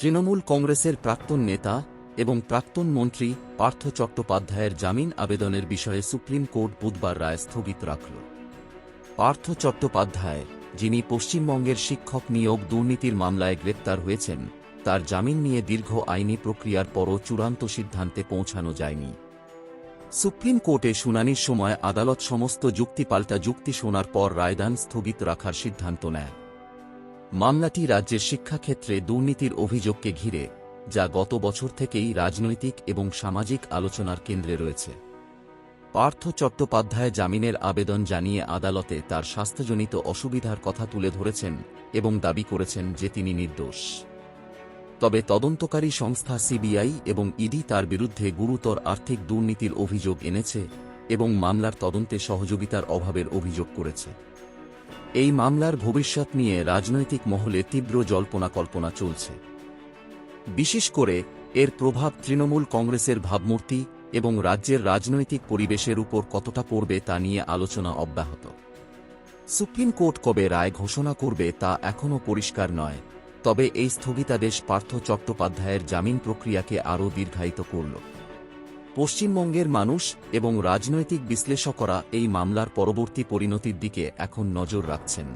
তৃণমূল কংগ্রেসের প্রাক্তন নেতা এবং প্রাক্তন মন্ত্রী পার্থ চট্টোপাধ্যায়ের জামিন আবেদনের বিষয়ে সুপ্রিম কোর্ট বুধবার রায় স্থগিত রাখল। পার্থ চট্টোপাধ্যায়, যিনি পশ্চিমবঙ্গের শিক্ষক নিয়োগ দুর্নীতির মামলায় গ্রেপ্তার হয়েছেন, তার জামিন নিয়ে দীর্ঘ আইনি প্রক্রিয়ার পরও চূড়ান্ত সিদ্ধান্তে পৌঁছানো যায়নি। সুপ্রিম কোর্টে শুনানির সময় আদালত সমস্ত যুক্তি পাল্টা যুক্তি শোনার পর রায়দান স্থগিত রাখার সিদ্ধান্ত নেয়। মামলাটি রাজ্যের শিক্ষাক্ষেত্রে দুর্নীতির অভিযোগকে ঘিরে, যা গত বছর থেকেই রাজনৈতিক এবং সামাজিক আলোচনার কেন্দ্রে রয়েছে। পার্থ চট্টোপাধ্যায় জামিনের আবেদন জানিয়ে আদালতে তার স্বাস্থ্যজনিত অসুবিধার কথা তুলে ধরেছেন এবং দাবি করেছেন যে তিনি নির্দোষ। তবে তদন্তকারী সংস্থা সিবিআই এবং ইডি তার বিরুদ্ধে গুরুতর আর্থিক দুর্নীতির অভিযোগ এনেছে এবং মামলার তদন্তে সহযোগিতার অভাবের অভিযোগ করেছে। এই মামলার ভবিষ্যৎ নিয়ে রাজনৈতিক মহলে তীব্র জল্পনা কল্পনা চলছে। বিশেষ করে, এর প্রভাব তৃণমূল কংগ্রেসের ভাবমূর্তি এবং রাজ্যের রাজনৈতিক পরিবেশের উপর কতটা পড়বে তা নিয়ে আলোচনা অব্যাহত। সুপ্রিম কোর্ট কবে রায় ঘোষণা করবে তা এখনও পরিষ্কার নয়, তবে এই স্থগিতাদেশ পার্থ চট্টোপাধ্যায়ের জামিন প্রক্রিয়াকে আরও দীর্ঘায়িত করল। পশ্চিমবঙ্গের মানুষ এবং রাজনৈতিক বিশ্লেষকরা এই মামলার পরবর্তী পরিণতির দিকে এখন নজর রাখছেন।